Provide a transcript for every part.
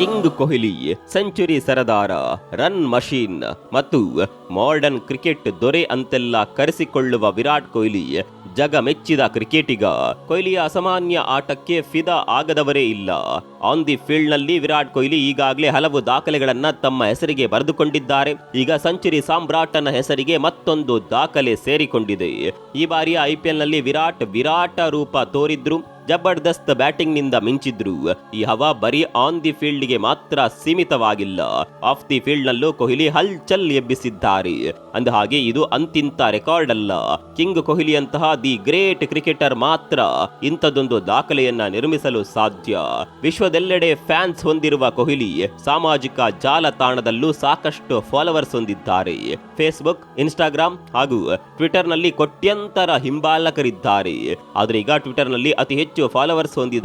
King Kohli, century ಸರದಾರ, run machine ಮತ್ತು modern cricket ದೊರೆ ಅಂತೆಲ್ಲ ಕರೆಸಿಕೊಳ್ಳುವ ವಿರಾಟ್ ಕೊಹ್ಲಿ, ಜಗ ಮೆಚ್ಚಿದ ಕ್ರಿಕೆಟಿಗ. ಕೊಹ್ಲಿಯ ಅಸಾಮಾನ್ಯ ಆಟಕ್ಕೆ ಫಿದಾ ಆಗದವರೇ ಇಲ್ಲ. ಆನ್ ದಿ ಫೀಲ್ಡ್ನಲ್ಲಿ ವಿರಾಟ್ ಕೊಹ್ಲಿ ಈಗಾಗಲೇ ಹಲವು ದಾಖಲೆಗಳನ್ನ ತಮ್ಮ ಹೆಸರಿಗೆ ಬರೆದುಕೊಂಡಿದ್ದಾರೆ. ಈಗ ಸಂಚುರಿ ಸಾಮ್ರಾಟನ ಹೆಸರಿಗೆ ಮತ್ತೊಂದು ದಾಖಲೆ ಸೇರಿಕೊಂಡಿದೆ. ಈ ಬಾರಿಯ ಐಪಿಎಲ್ನಲ್ಲಿ ವಿರಾಟ್ ವಿರಾಟ ರೂಪ ತೋರಿದ್ರು. ಜಬರ್ದಸ್ತ್ ಬ್ಯಾಟಿಂಗ್ನಿಂದ ಮಿಂಚಿದ್ರು. ಈ ಹವಾ ಬರೀ ಆನ್ ದಿ ಫೀಲ್ಡ್ಗೆ ಮಾತ್ರ ಸೀಮಿತವಾಗಿಲ್ಲ. ಆಫ್ ದಿ ಫೀಲ್ಡ್ ನಲ್ಲೂ ಕೊಹ್ಲಿ ಹಲ್ಚಲ್ ಎಬ್ಬಿಸಿದ್ದಾರೆ. ಅಂದ ಹಾಗೆ ಇದು ಅಂತಿಂತ ರೆಕಾರ್ಡ್ ಅಲ್ಲ ಕಿಂಗ್ ಕೊಹ್ಲಿ ಅಂತಹ ದಿ ಗ್ರೇಟ್ ಕ್ರಿಕೆಟರ್ ಮಾತ್ರ ಇಂಥದೊಂದು ದಾಖಲೆಯನ್ನ ನಿರ್ಮಿಸಲು ಸಾಧ್ಯ. ವಿಶ್ವದೆಲ್ಲೆಡೆ ಫ್ಯಾನ್ಸ್ ಹೊಂದಿರುವ ಕೊಹ್ಲಿ ಸಾಮಾಜಿಕ ಜಾಲತಾಣದಲ್ಲೂ ಸಾಕಷ್ಟು ಫಾಲೋವರ್ಸ್ ಹೊಂದಿದ್ದಾರೆ. ಫೇಸ್ಬುಕ್ ಇನ್ಸ್ಟಾಗ್ರಾಮ್ ಹಾಗೂ ಟ್ವಿಟರ್ನಲ್ಲಿ ಕೊಟ್ಯಂತರ ಹಿಂಬಾಲಕರಿದ್ದಾರೆ. ಆದ್ರೆ ಈಗ ಟ್ವಿಟರ್ನಲ್ಲಿ ಅತಿ ಹೆಚ್ಚು ಫಾಲೋವರ್ಸ್ ಹೊಂದಿದ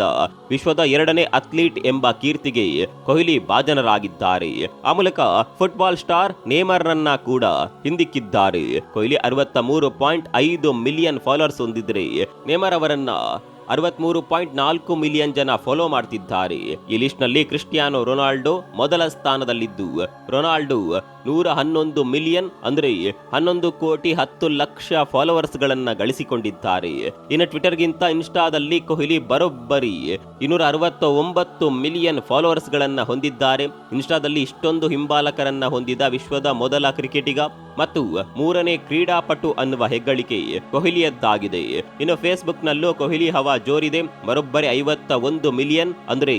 ವಿಶ್ವದ ಎರಡನೇ ಅಥ್ಲೀಟ್ ಎಂಬ ಕೀರ್ತಿಗೆ ಕೊಹ್ಲಿ ಭಾಜನರಾಗಿದ್ದಾರೆ. ಆ ಮೂಲಕ ಫುಟ್ಬಾಲ್ ಸ್ಟಾರ್ ನೇಮರ್ನನ್ನ ಕೂಡ ಹಿಂದಿಕ್ಕಿದ್ದಾರೆ. ಕೊಹ್ಲಿ ಅರವತ್ತ ಮೂರು ಪಾಯಿಂಟ್ ಐದು ಮಿಲಿಯನ್ ಫಾಲೋವರ್ಸ್ ಹೊಂದಿದ್ರೆ ನೇಮರ್ ಅವರನ್ನ ಅರವತ್ಮೂರು ಪಾಯಿಂಟ್ ನಾಲ್ಕು ಮಿಲಿಯನ್ ಜನ ಫಾಲೋ ಮಾಡ್ತಿದ್ದಾರೆ. ಈ ಲಿಸ್ಟ್ನಲ್ಲಿ ಕ್ರಿಸ್ಟಿಯಾನೋ ರೊನಾಲ್ಡೋ ಮೊದಲ ಸ್ಥಾನದಲ್ಲಿದ್ದು, ರೊನಾಲ್ಡೋ ನೂರ ಹನ್ನೊಂದು ಮಿಲಿಯನ್ ಅಂದರೆ ಹನ್ನೊಂದು ಕೋಟಿ ಹತ್ತು ಲಕ್ಷ ಫಾಲೋವರ್ಸ್ ಗಳನ್ನ ಗಳಿಸಿಕೊಂಡಿದ್ದಾರೆ. ಇನ್ನು ಟ್ವಿಟರ್ ಗಿಂತ ಇನ್ಸ್ಟಾದಲ್ಲಿ ಕೊಹ್ಲಿ ಬರೋಬ್ಬರಿ ಇನ್ನೂರ ಅರವತ್ತ ಒಂಬತ್ತು ಮಿಲಿಯನ್ ಫಾಲೋವರ್ಸ್ ಗಳನ್ನ ಹೊಂದಿದ್ದಾರೆ. ಇನ್ಸ್ಟಾದಲ್ಲಿ ಇಷ್ಟೊಂದು ಹಿಂಬಾಲಕರನ್ನ ಹೊಂದಿದ ವಿಶ್ವದ ಮೊದಲ ಕ್ರಿಕೆಟಿಗ ಮತ್ತು ಮೂರನೇ ಕ್ರೀಡಾಪಟು ಅನ್ನುವ ಹೆಗ್ಗಳಿಕೆ ಕೊಹ್ಲಿಯದ್ದಾಗಿದೆ. ಇನ್ನು ಫೇಸ್ಬುಕ್ ನಲ್ಲೂ ಕೊಹ್ಲಿ ಹವಾ ಜೋರಿದೆ. ಬರೋಬ್ಬರಿ ಐವತ್ತ ಒಂದು ಮಿಲಿಯನ್ ಅಂದರೆ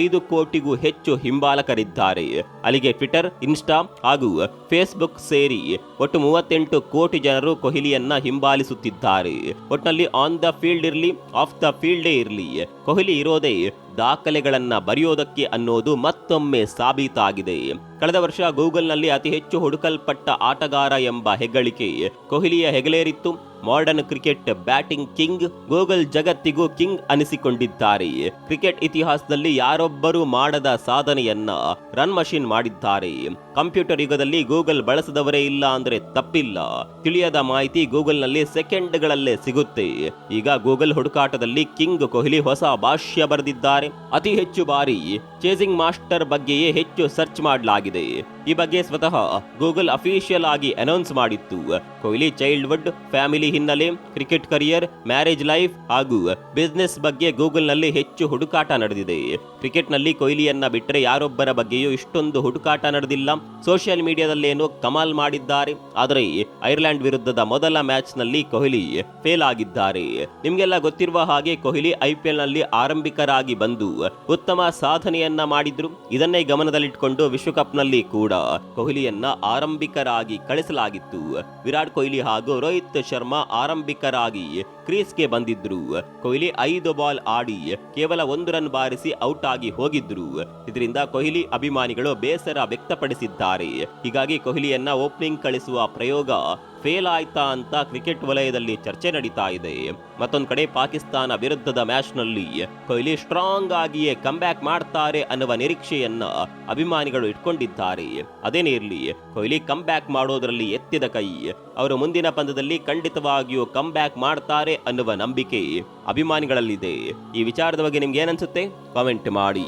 ಐದು ಕೋಟಿಗೂ ಹೆಚ್ಚು ಹಿಂಬಾಲಕರಿದ್ದಾರೆ. ಅಲ್ಲಿಗೆ ಟ್ವಿಟರ್, ಇನ್ಸ್ಟಾ ಹಾಗೂ ಫೇಸ್ಬುಕ್ ಸೇರಿ ಒಟ್ಟು ಮೂವತ್ತೆಂಟು ಕೋಟಿ ಜನರು ಕೊಹ್ಲಿಯನ್ನ ಹಿಂಬಾಲಿಸುತ್ತಿದ್ದಾರೆ. ಒಟ್ನಲ್ಲಿ ಆನ್ ದ ಫೀಲ್ಡ್ ಇರಲಿ ಆಫ್ ದ ಫೀಲ್ಡೇ ಇರಲಿ, ಕೊಹ್ಲಿ ಇರೋದೇ ದಾಖಲೆಗಳನ್ನ ಬರೆಯೋದಕ್ಕೆ ಅನ್ನೋದು ಮತ್ತೊಮ್ಮೆ ಸಾಬೀತಾಗಿದೆ. ಕಳೆದ ವರ್ಷ ಗೂಗಲ್ನಲ್ಲಿ ಅತಿ ಹೆಚ್ಚು ಹುಡುಕಲ್ಪಟ್ಟ ಆಟಗಾರ ಎಂಬ ಹೆಗ್ಗಳಿಕೆ ಕೊಹ್ಲಿಯ ಹೆಗಲೇರಿತ್ತು. Modern cricket batting king, Google ಜಗತ್ತಿಗೂ king ಅನಿಸಿಕೊಂಡಿದ್ದಾರೆ. ಕ್ರಿಕೆಟ್ ಇತಿಹಾಸದಲ್ಲಿ ಯಾರೊಬ್ಬರೂ ಮಾಡದ ಸಾಧನೆಯನ್ನ ರನ್ ಮಷೀನ್ ಮಾಡಿದ್ದಾರೆ. ಕಂಪ್ಯೂಟರ್ ಯುಗದಲ್ಲಿ ಗೂಗಲ್ ಬಳಸದವರೇ ಇಲ್ಲ ಅಂದ್ರೆ ತಪ್ಪಿಲ್ಲ. ತಿಳಿಯದ ಮಾಹಿತಿ ಗೂಗಲ್ನಲ್ಲಿ ಸೆಕೆಂಡ್ಗಳಲ್ಲೇ ಸಿಗುತ್ತೆ. ಈಗ ಗೂಗಲ್ ಹುಡುಕಾಟದಲ್ಲಿ ಕಿಂಗ್ ಕೊಹ್ಲಿ ಹೊಸ ಭಾಷ್ಯ ಬರೆದಿದ್ದಾರೆ. ಅತಿ ಹೆಚ್ಚು ಬಾರಿ ಚೇಸಿಂಗ್ ಮಾಸ್ಟರ್ ಬಗ್ಗೆಯೇ ಹೆಚ್ಚು ಸರ್ಚ್ ಮಾಡಲಾಗಿದೆ. ಈ ಬಗ್ಗೆ ಸ್ವತಃ ಗೂಗಲ್ ಅಫಿಷಿಯಲ್ ಆಗಿ ಅನೌನ್ಸ್ ಮಾಡಿತ್ತು. ಕೊಹ್ಲಿ ಚೈಲ್ಡ್ಹುಡ್, ಫ್ಯಾಮಿಲಿ ಹಿನ್ನೆಲೆ, ಕ್ರಿಕೆಟ್ ಕರಿಯರ್, ಮ್ಯಾರೇಜ್ ಲೈಫ್ ಹಾಗೂ ಬಿಸ್ನೆಸ್ ಬಗ್ಗೆ ಗೂಗಲ್ನಲ್ಲಿ ಹೆಚ್ಚು ಹುಡುಕಾಟ ನಡೆದಿದೆ. ಕ್ರಿಕೆಟ್ನಲ್ಲಿ ಕೊಹ್ಲಿಯನ್ನ ಬಿಟ್ಟರೆ ಯಾರೊಬ್ಬರ ಬಗ್ಗೆಯೂ ಇಷ್ಟೊಂದು ಹುಡುಕಾಟ ನಡೆದಿಲ್ಲ. ಸೋಷಿಯಲ್ ಮೀಡಿಯಾದಲ್ಲೇನೋ ಕಮಾಲ್ ಮಾಡಿದ್ದಾರೆ. ಆದರೆ ಐರ್ಲೆಂಡ್ ವಿರುದ್ಧದ ಮೊದಲ ಮ್ಯಾಚ್ನಲ್ಲಿ ಕೊಹ್ಲಿ ಫೇಲ್ ಆಗಿದ್ದಾರೆ. ನಿಮ್ಗೆಲ್ಲ ಗೊತ್ತಿರುವ ಹಾಗೆ ಕೊಹ್ಲಿ ಐಪಿಎಲ್ನಲ್ಲಿ ಆರಂಭಿಕರಾಗಿ ಬಂದು ಉತ್ತಮ ಸಾಧನೆಯನ್ನ ಮಾಡಿದ್ರು. ಇದನ್ನೇ ಗಮನದಲ್ಲಿಟ್ಕೊಂಡು ವಿಶ್ವಕಪ್ನಲ್ಲಿ ಕೂಡ ಕೊಹ್ಲಿಯನ್ನ ಆರಂಭಿಕರಾಗಿ ಕಳಿಸಲಾಗಿತ್ತು. ವಿರಾಟ್ ಕೊಹ್ಲಿ ಹಾಗೂ ರೋಹಿತ್ ಶರ್ಮಾ ಆರಂಭಿಕರಾಗಿ ಕ್ರೀಸ್ಗೆ ಬಂದಿದ್ರು. ಕೊಹ್ಲಿ ಐದು ಬಾಲ್ ಆಡಿ ಕೇವಲ ಒಂದು ರನ್ ಬಾರಿಸಿ ಔಟ್ ಆಗಿ ಹೋಗಿದ್ರು. ಇದರಿಂದ ಕೊಹ್ಲಿ ಅಭಿಮಾನಿಗಳು ಬೇಸರ ವ್ಯಕ್ತಪಡಿಸಿದ್ದಾರೆ. ಹೀಗಾಗಿ ಕೊಹ್ಲಿಯನ್ನ ಓಪನಿಂಗ್ ಕಳಿಸುವ ಪ್ರಯೋಗ ಫೇಲ್ ಆಯ್ತಾ ಅಂತ ಕ್ರಿಕೆಟ್ ವಲಯದಲ್ಲಿ ಚರ್ಚೆ ನಡೀತಾ ಇದೆ. ಮತ್ತೊಂದು ಕಡೆ ಪಾಕಿಸ್ತಾನ ವಿರುದ್ಧದ ಮ್ಯಾಚ್ನಲ್ಲಿ ಕೊಹ್ಲಿ ಸ್ಟ್ರಾಂಗ್ ಆಗಿಯೇ ಬ್ಯಾಕ್ ಮಾಡ್ತಾರೆ ಅನ್ನುವ ನಿರೀಕ್ಷೆಯನ್ನ ಅಭಿಮಾನಿಗಳು ಇಟ್ಕೊಂಡಿದ್ದಾರೆ. ಅದೇನೇ ಇರಲಿ ಕೊಹ್ಲಿ ಬ್ಯಾಕ್ ಮಾಡೋದ್ರಲ್ಲಿ ಎತ್ತಿದ ಕೈ, ಅವರು ಮುಂದಿನ ಪಂದ್ಯದಲ್ಲಿ ಖಂಡಿತವಾಗಿಯೂ ಬ್ಯಾಕ್ ಮಾಡ್ತಾರೆ ಅನ್ನುವ ನಂಬಿಕೆ ಅಭಿಮಾನಿಗಳಲ್ಲಿದೆ. ಈ ವಿಚಾರದ ಬಗ್ಗೆ ನಿಮ್ಗೆ ಏನನ್ಸುತ್ತೆ ಕಾಮೆಂಟ್ ಮಾಡಿ.